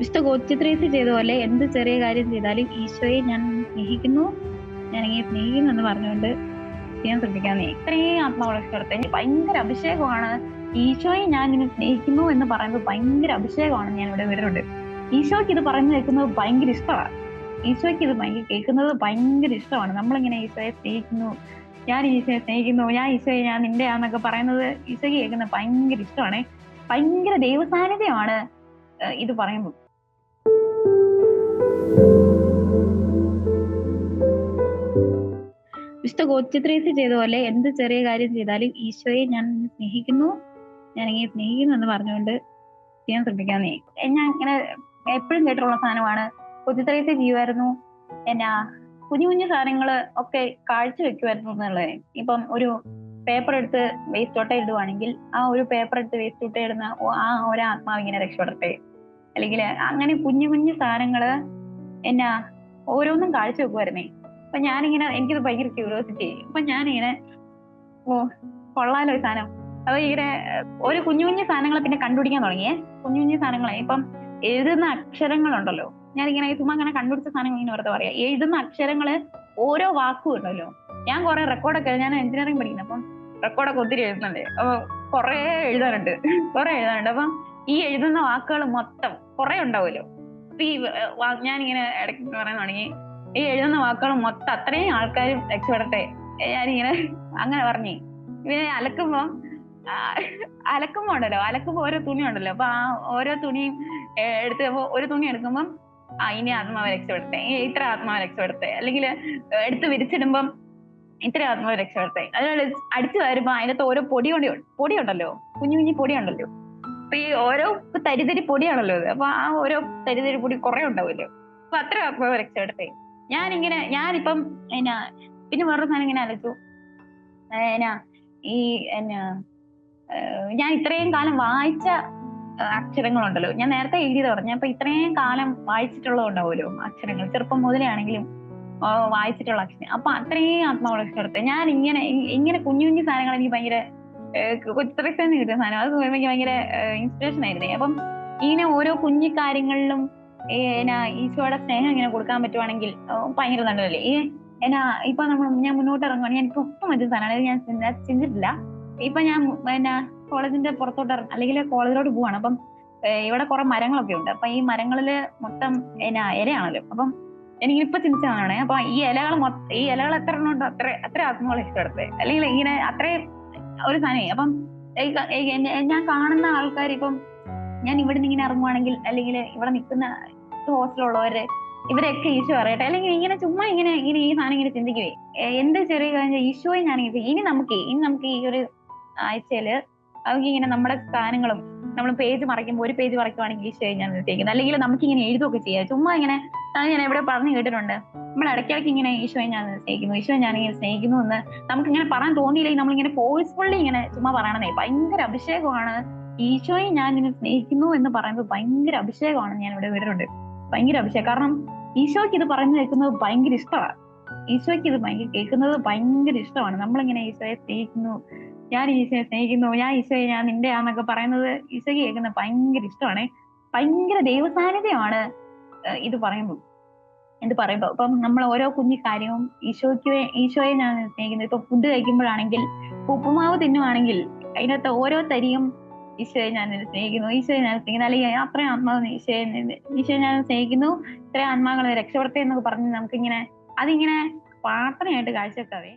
വിശുദ്ധ ഗോത്യത്രേസി ചെയ്ത പോലെ എന്ത് ചെറിയ കാര്യം ചെയ്താലും ഈശോയെ ഞാൻ സ്നേഹിക്കുന്നു. ഞാൻ ഇങ്ങനെ സ്നേഹിക്കുന്നു എന്ന് പറഞ്ഞുകൊണ്ട് ചെയ്യാൻ ശ്രമിക്കാന്നേ ഇത്രയും ആത്മാവളക്ഷരത്തെ ഭയങ്കര അഭിഷേകമാണ്. ഈശോയെ ഞാൻ ഇങ്ങനെ സ്നേഹിക്കുന്നു എന്ന് പറയുന്നത് ഭയങ്കര അഭിഷേകമാണ്. ഞാൻ ഇവിടെ വരുന്നുണ്ട് ഈശോയ്ക്ക് ഇത് പറഞ്ഞു കേൾക്കുന്നത് ഭയങ്കര ഇഷ്ടമാണ്. ഈശോയ്ക്ക് ഇത് ഭയങ്കര കേൾക്കുന്നത് ഭയങ്കര ഇഷ്ടമാണ്. നമ്മളിങ്ങനെ ഈശോയെ സ്നേഹിക്കുന്നു. ഞാൻ ഈശോയെ സ്നേഹിക്കുന്നു. ഞാൻ ഈശോയെ ഞാൻ നിന്റെ ആന്നൊക്കെ പറയുന്നത് ഈശോയ്ക്ക് കേൾക്കുന്നത് ഭയങ്കര ഇഷ്ടമാണ്. ഭയങ്കര ദൈവസാന്നിധ്യമാണ് ഇത് പറയുമ്പോൾ വിശുദ്ധ ഗോത്യത്രേസി ചെയ്ത പോലെ എന്ത് ചെറിയ കാര്യം ചെയ്താലും ഈശോയെ ഞാൻ സ്നേഹിക്കുന്നു. ഞാൻ ഇങ്ങനെ സ്നേഹിക്കുന്നു എന്ന് പറഞ്ഞുകൊണ്ട് ചെയ്യാൻ ശ്രമിക്കാന്നേ ഞാൻ ഇങ്ങനെ എപ്പോഴും കേട്ടിട്ടുള്ള സാധനമാണ്. ഗോത്യത്രേസി ചെയ്യുമായിരുന്നു. എന്നാ കുഞ്ഞു കുഞ്ഞു സാധനങ്ങൾ ഒക്കെ കാഴ്ച വെക്കുമായിരുന്നു എന്നുള്ളത് ഇപ്പം ഒരു പേപ്പർ എടുത്ത് വേസ്റ്റ് തോട്ട ഇടുവാണെങ്കിൽ ആ ഒരു പേപ്പർ എടുത്ത് വേസ്റ്റ് തോട്ട ഇടുന്ന ആ ഒരു ആത്മാവ് ഇങ്ങനെ രക്ഷപ്പെടട്ടെ. അല്ലെങ്കിൽ അങ്ങനെ കുഞ്ഞു കുഞ്ഞു സാധനങ്ങൾ എന്നാ ഓരോന്നും കാഴ്ച വെക്കുമായിരുന്നേ. അപ്പൊ ഞാനിങ്ങനെ എനിക്കിത് ഭയങ്കര ക്യൂരിയോസിറ്റി അപ്പൊ ഞാനിങ്ങനെ ഓ കൊള്ളാലോ ഈ സാധനം. അപ്പൊ ഇങ്ങനെ ഒരു കുഞ്ഞു കുഞ്ഞു സാധനങ്ങളെ പിന്നെ കണ്ടുപിടിക്കാൻ തുടങ്ങിയേ കുഞ്ഞു കുഞ്ഞു സാധനങ്ങളെ ഇപ്പം എഴുതുന്ന അക്ഷരങ്ങളുണ്ടല്ലോ. ഞാനിങ്ങനെ ചുമ്മാ അങ്ങനെ കണ്ടുപിടിച്ച സാധനങ്ങൾ ഇങ്ങനെ വെറുതെ പറയാം. എഴുതുന്ന അക്ഷരങ്ങൾ ഓരോ വാക്കും ഉണ്ടല്ലോ. ഞാൻ കുറെ റെക്കോർഡൊക്കെ ഞാൻ എഞ്ചിനീയറിംഗ് പഠിക്കുന്നത് അപ്പം റെക്കോർഡൊക്കെ ഒത്തിരി എഴുതുന്നുണ്ട്. അപ്പൊ കുറെ എഴുതാനുണ്ട്. കുറെ എഴുതാനുണ്ട്. അപ്പം ഈ എഴുതുന്ന വാക്കുകൾ മൊത്തം കുറെ ഉണ്ടാവുമല്ലോ. അപ്പൊ ഈ ഞാനിങ്ങനെ ഇടയ്ക്ക് പറയാൻ തുടങ്ങി. ഈ എഴുതുന്ന വാക്കുകൾ മൊത്തം അത്രയും ആൾക്കാരും രക്ഷപ്പെടട്ടെ. ഞാനിങ്ങനെ അങ്ങനെ പറഞ്ഞേ. ഇവനെ അലക്കുമ്പോ അലക്കുമ്പോ ഉണ്ടല്ലോ. അലക്കുമ്പോ ഓരോ തുണി ഉണ്ടല്ലോ. അപ്പൊ ആ ഓരോ തുണിയും എടുത്ത് ഒരു തുണി എടുക്കുമ്പം ആ ഇനി ആത്മാവ് രക്ഷപ്പെടട്ടെ. ഇനി ഇത്ര ആത്മാവ് രക്ഷപ്പെടട്ടെ. അല്ലെങ്കിൽ എടുത്ത് വിരിച്ചിടുമ്പം ഇത്ര ആത്മാവ് രക്ഷപ്പെടട്ടെ. അതുപോലെ അടിച്ചു വരുമ്പോ അതിനകത്ത് ഓരോ പൊടി കൊണ്ട് പൊടി ഉണ്ടല്ലോ. കുഞ്ഞു കുഞ്ഞു പൊടി ഉണ്ടല്ലോ. അപ്പൊ ഈ ഓരോ തരിതരി പൊടിയാണല്ലോ ഇത്. അപ്പൊ ആ ഓരോ തരിതരി പൊടി കുറെ ഉണ്ടാവുമല്ലോ. അപ്പൊ അത്ര ആത്മാവ് രക്ഷപ്പെടട്ടെ. ഞാനിങ്ങനെ ഞാനിപ്പം എന്നാ പിന്നെ വേറൊരു സാധനം ഇങ്ങനെ ആലോചിച്ചു എന്നാ ഈ എന്നാ ഞാൻ ഇത്രയും കാലം വായിച്ച അക്ഷരങ്ങളുണ്ടല്ലോ. ഞാൻ നേരത്തെ എഴുതി പറഞ്ഞു. അപ്പൊ ഇത്രയും കാലം വായിച്ചിട്ടുള്ളതുണ്ടാവുമല്ലോ അക്ഷരങ്ങൾ? ചെറുപ്പം മുതലേ ആണെങ്കിലും വായിച്ചിട്ടുള്ള അക്ഷരം. അപ്പൊ അത്രയും ആത്മാവളക്ഷരത്തെ ഞാൻ ഇങ്ങനെ ഇങ്ങനെ കുഞ്ഞു കുഞ്ഞു സാധനങ്ങൾ എനിക്ക് ഭയങ്കര കൊച്ചിറക്സെന്ന് കിട്ടിയ സാധനം. അത് എനിക്ക് ഭയങ്കര ഇൻസ്പിറേഷൻ ആയിരുന്നേ. അപ്പം ഇങ്ങനെ ഓരോ കുഞ്ഞു കാര്യങ്ങളിലും എന്നാ ഈശോയുടെ സ്നേഹം ഇങ്ങനെ കൊടുക്കാൻ പറ്റുവാണെങ്കിൽ ഭയങ്കര നല്ലതല്ലേ? ഈ എന്നാ ഇപ്പൊ നമ്മൾ ഞാൻ മുന്നോട്ട് ഇറങ്ങുവാണെങ്കിൽ എനിക്ക് ഒട്ടും പറ്റിയ സാധനമാണ് ഞാൻ ചിന്ത- ചിന്തിച്ചിട്ടില്ല. ഇപ്പൊ ഞാൻ എന്നാ കോളേജിന്റെ പുറത്തോട്ട് ഇറങ്ങും അല്ലെങ്കിൽ കോളേജിലോട്ട് പോവാണ്. അപ്പം ഇവിടെ കുറെ മരങ്ങളൊക്കെ ഉണ്ട്. അപ്പൊ ഈ മരങ്ങളിൽ മൊത്തം എന്നാ ഇലയാണല്ലോ. അപ്പം എനിക്ക് ഇപ്പൊ ചിന്തിച്ചതാണ് അപ്പൊ ഈ ഇലകൾ മൊത്തം ഈ ഇലകൾ എത്ര എണ്ണം ഉണ്ടോ അത്ര അത്ര ആത്മാവ് ഇഷ്ടപ്പെടുത്തത് അല്ലെങ്കിൽ ഇങ്ങനെ അത്രയും ഒരു സാധനമായി അപ്പം ഞാൻ കാണുന്ന ആൾക്കാർ ഇപ്പം ഞാൻ ഇവിടെ നിന്ന് ഇങ്ങനെ ഇറങ്ങുവാണെങ്കിൽ അല്ലെങ്കിൽ ഇവിടെ നിൽക്കുന്ന ഹോസ്റ്റലുള്ളവര് ഇവരൊക്കെ ഈശോ അറിയട്ടെ. അല്ലെങ്കിൽ ഇങ്ങനെ ചുമ്മാ ഇങ്ങനെ ഇങ്ങനെ ഈ സാധനം ഇങ്ങനെ ചിന്തിക്കുവേ. എന്ത് ചെറിയ കാര്യം ഈശോയെ ഞാൻ ഇനി നമുക്ക് ഇനി നമുക്ക് ഈ ഒരു ആഴ്ചയിൽ നമുക്ക് ഇങ്ങനെ നമ്മുടെ സാധനങ്ങളും നമ്മൾ പേജ് മറയ്ക്കുമ്പോൾ ഒരു പേജ് മറയ്ക്കുവാണെങ്കിൽ ഈശോയെ ഞാൻ നിർത്തിയിരിക്കുന്നത് അല്ലെങ്കിൽ നമുക്ക് ഇങ്ങനെ എഴുതുകയൊക്കെ ചെയ്യാം. ചുമ്മാ ഇങ്ങനെ ഞാൻ എവിടെ പറഞ്ഞു കേട്ടിട്ടുണ്ട്. നമ്മൾ ഇടയ്ക്കിടയ്ക്ക് ഇങ്ങനെ ഈശോയെ ഞാൻ സ്നേഹിക്കുന്നു. ഈശോയെ ഞാൻ ഇങ്ങനെ സ്നേഹിക്കുന്നു എന്ന് നമുക്ക് ഇങ്ങനെ പറയാൻ തോന്നിയില്ലെങ്കിൽ നമ്മളിങ്ങനെ ഫോഴ്സ്ഫുള്ളി ഇങ്ങനെ ചുമ്മാ പറയണമെന്നേ ഭയങ്കര അഭിഷേകമാണ്. ഈശോയെ ഞാൻ നിന്നെ സ്നേഹിക്കുന്നു എന്ന് പറയുന്നത് ഭയങ്കര അഭിഷേകമാണ് ഞാൻ ഇവിടെ വരുന്നുണ്ട്. ഭയങ്കര അഭിഷേകം. കാരണം ഈശോയ്ക്ക് ഇത് പറഞ്ഞു കേൾക്കുന്നത് ഭയങ്കര ഇഷ്ടമാണ്. ഈശോയ്ക്ക് ഇത് ഭയങ്കര കേൾക്കുന്നത് ഭയങ്കര ഇഷ്ടമാണ്. നമ്മളിങ്ങനെ ഈശോയെ സ്നേഹിക്കുന്നു ഞാൻ ഈശോയെ സ്നേഹിക്കുന്നു ഞാൻ ഈശോയെ ഞാൻ നിന്റെ ആന്നൊക്കെ പറയുന്നത് ഈശോയ്ക്ക് കേൾക്കുന്നത് ഭയങ്കര ഇഷ്ടമാണ്. ഭയങ്കര ദൈവസാന്നിധ്യമാണ് ഇത് പറയുമ്പോൾ എന്ത് പറയുമ്പോ ഇപ്പം നമ്മൾ ഓരോ കുഞ്ഞു കാര്യവും ഈശോയ്ക്ക് ഈശോയെ ഞാൻ സ്നേഹിക്കുന്നത് ഇപ്പൊ ഫുഡ് കഴിക്കുമ്പോഴാണെങ്കിൽ ഉപ്പുമാവ് തിന്നുവാണെങ്കിൽ അതിനകത്ത് ഓരോ തരിയും ഈശോയെ ഞാൻ സ്നേഹിക്കുന്നു. ഈശോയെ ഞാൻ സ്നേഹിക്കുന്നു. അല്ലെങ്കിൽ അത്രയും ആത്മാവ് ഈശോയെ ഈശോയെ ഞാൻ സ്നേഹിക്കുന്നു. ഇത്രയും ആത്മാക്കളെ രക്ഷപ്പെടുത്തേ എന്നൊക്കെ പറഞ്ഞ് നമുക്കിങ്ങനെ അതിങ്ങനെ പ്രാർത്ഥനയായിട്ട് കാഴ്ചവെക്കാവേ.